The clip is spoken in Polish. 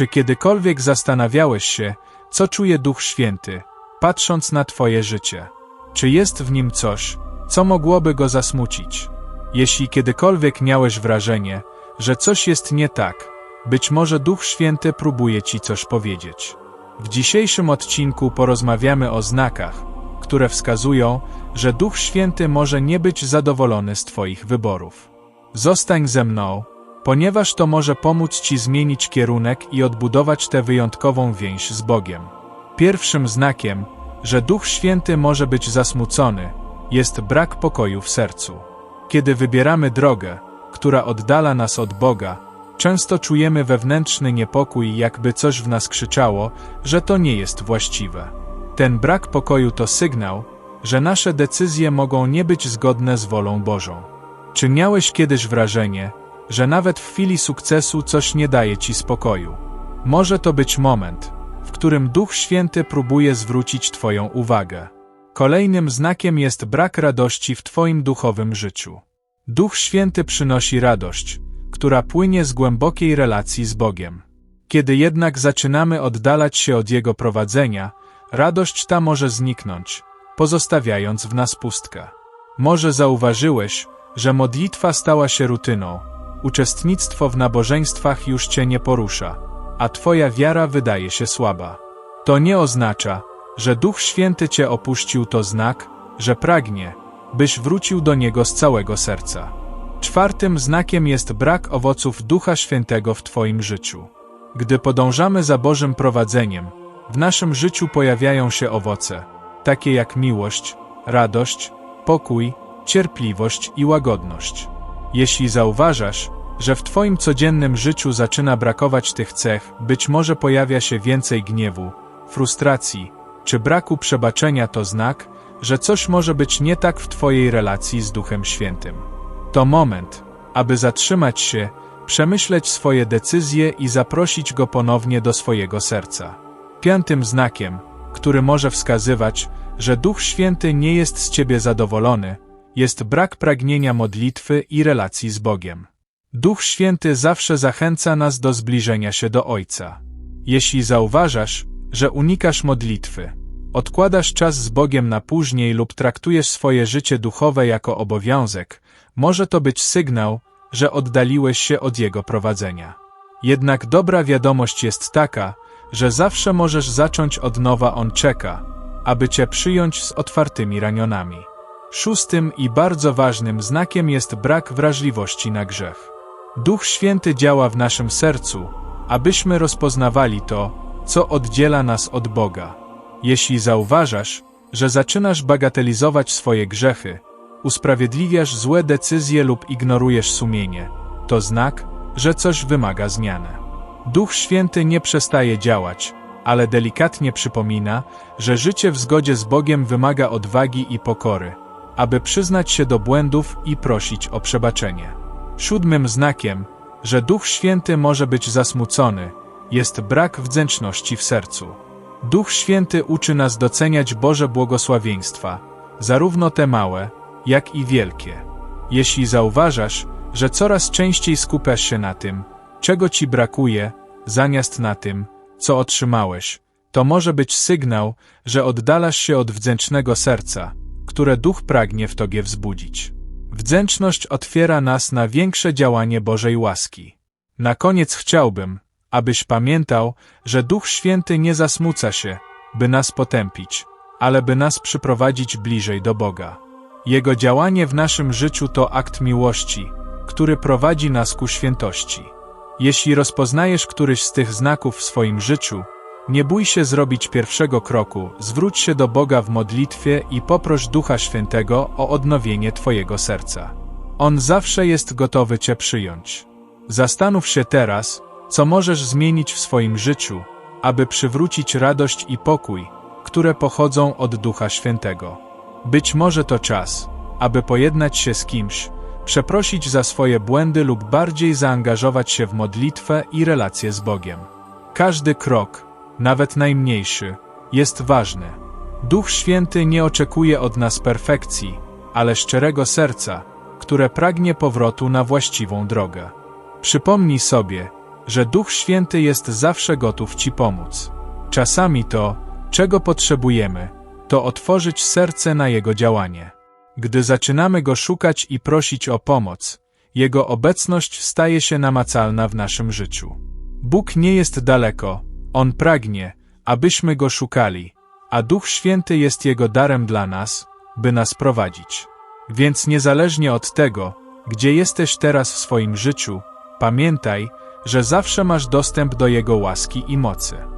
Czy kiedykolwiek zastanawiałeś się, co czuje Duch Święty, patrząc na Twoje życie? Czy jest w nim coś, co mogłoby go zasmucić? Jeśli kiedykolwiek miałeś wrażenie, że coś jest nie tak, być może Duch Święty próbuje Ci coś powiedzieć. W dzisiejszym odcinku porozmawiamy o znakach, które wskazują, że Duch Święty może nie być zadowolony z Twoich wyborów. Zostań ze mną, ponieważ to może pomóc Ci zmienić kierunek i odbudować tę wyjątkową więź z Bogiem. Pierwszym znakiem, że Duch Święty może być zasmucony, jest brak pokoju w sercu. Kiedy wybieramy drogę, która oddala nas od Boga, często czujemy wewnętrzny niepokój, jakby coś w nas krzyczało, że to nie jest właściwe. Ten brak pokoju to sygnał, że nasze decyzje mogą nie być zgodne z wolą Bożą. Czy miałeś kiedyś wrażenie, że nawet w chwili sukcesu coś nie daje ci spokoju? Może to być moment, w którym Duch Święty próbuje zwrócić Twoją uwagę. Kolejnym znakiem jest brak radości w Twoim duchowym życiu. Duch Święty przynosi radość, która płynie z głębokiej relacji z Bogiem. Kiedy jednak zaczynamy oddalać się od Jego prowadzenia, radość ta może zniknąć, pozostawiając w nas pustkę. Może zauważyłeś, że modlitwa stała się rutyną, uczestnictwo w nabożeństwach już cię nie porusza, a twoja wiara wydaje się słaba. To nie oznacza, że Duch Święty cię opuścił, to znak, że pragnie, byś wrócił do Niego z całego serca. Czwartym znakiem jest brak owoców Ducha Świętego w Twoim życiu. Gdy podążamy za Bożym prowadzeniem, w naszym życiu pojawiają się owoce, takie jak miłość, radość, pokój, cierpliwość i łagodność. Jeśli zauważasz, że w Twoim codziennym życiu zaczyna brakować tych cech, być może pojawia się więcej gniewu, frustracji czy braku przebaczenia, to znak, że coś może być nie tak w Twojej relacji z Duchem Świętym. To moment, aby zatrzymać się, przemyśleć swoje decyzje i zaprosić Go ponownie do swojego serca. Piątym znakiem, który może wskazywać, że Duch Święty nie jest z Ciebie zadowolony, jest brak pragnienia modlitwy i relacji z Bogiem. Duch Święty zawsze zachęca nas do zbliżenia się do Ojca. Jeśli zauważasz, że unikasz modlitwy, odkładasz czas z Bogiem na później lub traktujesz swoje życie duchowe jako obowiązek, może to być sygnał, że oddaliłeś się od Jego prowadzenia. Jednak dobra wiadomość jest taka, że zawsze możesz zacząć od nowa, On czeka, aby Cię przyjąć z otwartymi ramionami. Szóstym i bardzo ważnym znakiem jest brak wrażliwości na grzech. Duch Święty działa w naszym sercu, abyśmy rozpoznawali to, co oddziela nas od Boga. Jeśli zauważasz, że zaczynasz bagatelizować swoje grzechy, usprawiedliwiasz złe decyzje lub ignorujesz sumienie, to znak, że coś wymaga zmiany. Duch Święty nie przestaje działać, ale delikatnie przypomina, że życie w zgodzie z Bogiem wymaga odwagi i pokory, aby przyznać się do błędów i prosić o przebaczenie. Siódmym znakiem, że Duch Święty może być zasmucony, jest brak wdzięczności w sercu. Duch Święty uczy nas doceniać Boże błogosławieństwa, zarówno te małe, jak i wielkie. Jeśli zauważasz, że coraz częściej skupiasz się na tym, czego ci brakuje, zamiast na tym, co otrzymałeś, to może być sygnał, że oddalasz się od wdzięcznego serca, które duch pragnie w tobie wzbudzić. Wdzięczność otwiera nas na większe działanie Bożej łaski. Na koniec chciałbym, abyś pamiętał, że Duch Święty nie zasmuca się, by nas potępić, ale by nas przyprowadzić bliżej do Boga. Jego działanie w naszym życiu to akt miłości, który prowadzi nas ku świętości. Jeśli rozpoznajesz któryś z tych znaków w swoim życiu, nie bój się zrobić pierwszego kroku, zwróć się do Boga w modlitwie i poproś Ducha Świętego o odnowienie Twojego serca. On zawsze jest gotowy Cię przyjąć. Zastanów się teraz, co możesz zmienić w swoim życiu, aby przywrócić radość i pokój, które pochodzą od Ducha Świętego. Być może to czas, aby pojednać się z kimś, przeprosić za swoje błędy lub bardziej zaangażować się w modlitwę i relacje z Bogiem. Każdy krok, nawet najmniejszy, jest ważny. Duch Święty nie oczekuje od nas perfekcji, ale szczerego serca, które pragnie powrotu na właściwą drogę. Przypomnij sobie, że Duch Święty jest zawsze gotów Ci pomóc. Czasami to, czego potrzebujemy, to otworzyć serce na Jego działanie. Gdy zaczynamy Go szukać i prosić o pomoc, Jego obecność staje się namacalna w naszym życiu. Bóg nie jest daleko, On pragnie, abyśmy Go szukali, a Duch Święty jest Jego darem dla nas, by nas prowadzić. Więc niezależnie od tego, gdzie jesteś teraz w swoim życiu, pamiętaj, że zawsze masz dostęp do Jego łaski i mocy.